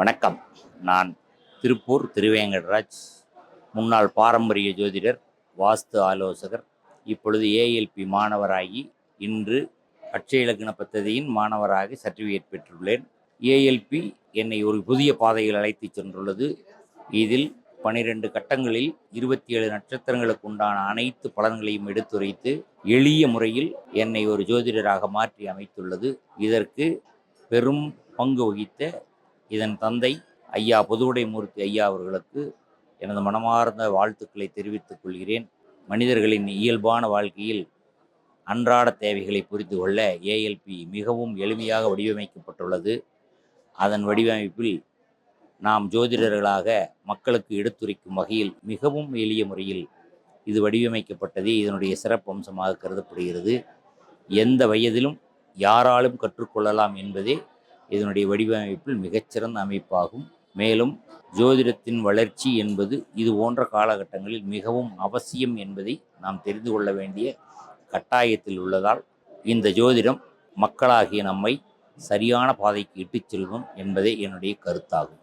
வணக்கம். நான் திருப்பூர் திருவேங்கடராஜ் முன்னாள் பாரம்பரிய ஜோதிடர் வாஸ்து ஆலோசகர் இப்பொழுது ஏஎல்பி மாணவராகி இன்று அட்சய இலக்கண பத்ததியின் மாணவராக சர்டிஃபிகேட் பெற்றுள்ளேன். ஏஎல்பி என்னை ஒரு புதிய பாதையில் அழைத்துச் சென்றுள்ளது. இதில் பனிரெண்டு கட்டங்களில் இருபத்தி ஏழு நட்சத்திரங்களுக்கு உண்டான அனைத்து பலன்களையும் எடுத்துரைத்து எளிய முறையில் என்னை ஒரு ஜோதிடராக மாற்றி அமைத்துள்ளது. இதற்கு பெரும் பங்கு வகித்த இதன் தந்தை ஐயா பொதுவுடை மூர்த்தி ஐயா அவர்களுக்கு எனது மனமார்ந்த வாழ்த்துக்களை தெரிவித்துக் கொள்கிறேன். மனிதர்களின் இயல்பான வாழ்க்கையில் அன்றாட தேவைகளை புரிந்து கொள்ள ஏஎல்பி மிகவும் எளிமையாக வடிவமைக்கப்பட்டுள்ளது. அதன் வடிவமைப்பில் நாம் ஜோதிடர்களாக மக்களுக்கு எடுத்துரைக்கும் வகையில் மிகவும் எளிய முறையில் இது வடிவமைக்கப்பட்டதே இதனுடைய சிறப்பு அம்சமாக கருதப்படுகிறது. எந்த வயதிலும் யாராலும் கற்றுக்கொள்ளலாம் என்பதே இதனுடைய வடிவமைப்பில் மிகச்சிறந்த அமைப்பாகும். மேலும் ஜோதிடத்தின் வளர்ச்சி என்பது இது போன்ற காலகட்டங்களில் மிகவும் அவசியம் என்பதை நாம் தெரிந்து கொள்ள வேண்டிய கட்டாயத்தில் உள்ளதால் இந்த ஜோதிடம் மக்களாகிய நம்மை சரியான பாதைக்கு இட்டுச் செல்வோம் என்பதே என்னுடைய கருத்தாகும்.